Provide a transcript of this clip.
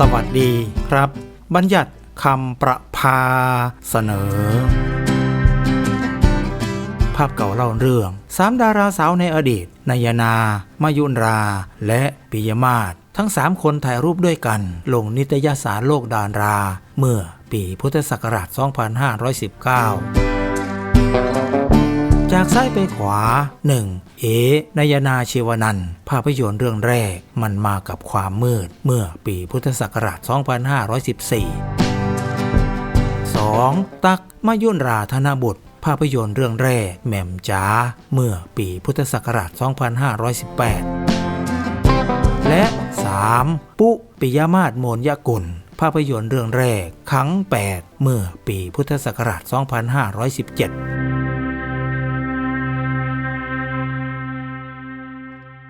สวัสดีครับ บัญญัติคำประพาเสนอ ภาพเก่าเล่าเรื่องสามดาราสาวในอดีตนายนา มายุนรา และปิยมาศทั้งสามคนถ่ายรูปด้วยกัน ลงนิตยสารโลกดารา เมื่อปีพุทธศักราช 2519 จากซ้ายไปขวา 1. เอนายนาเชวนันท์ภาพยนตร์เรื่องแรกมันมากับความมืด เมื่อปีพุทธศักราช 2514 2. ตักมายุนราธนบุตร ภาพยนตร์เรื่องแรกแหม่มจ๋าเมื่อปีพุทธศักราช 2518 และ 3. ปุปิยมาศโมนยกุล ภาพยนตร์เรื่องแรกครั้ง 8 เมื่อปีพุทธศักราช 2517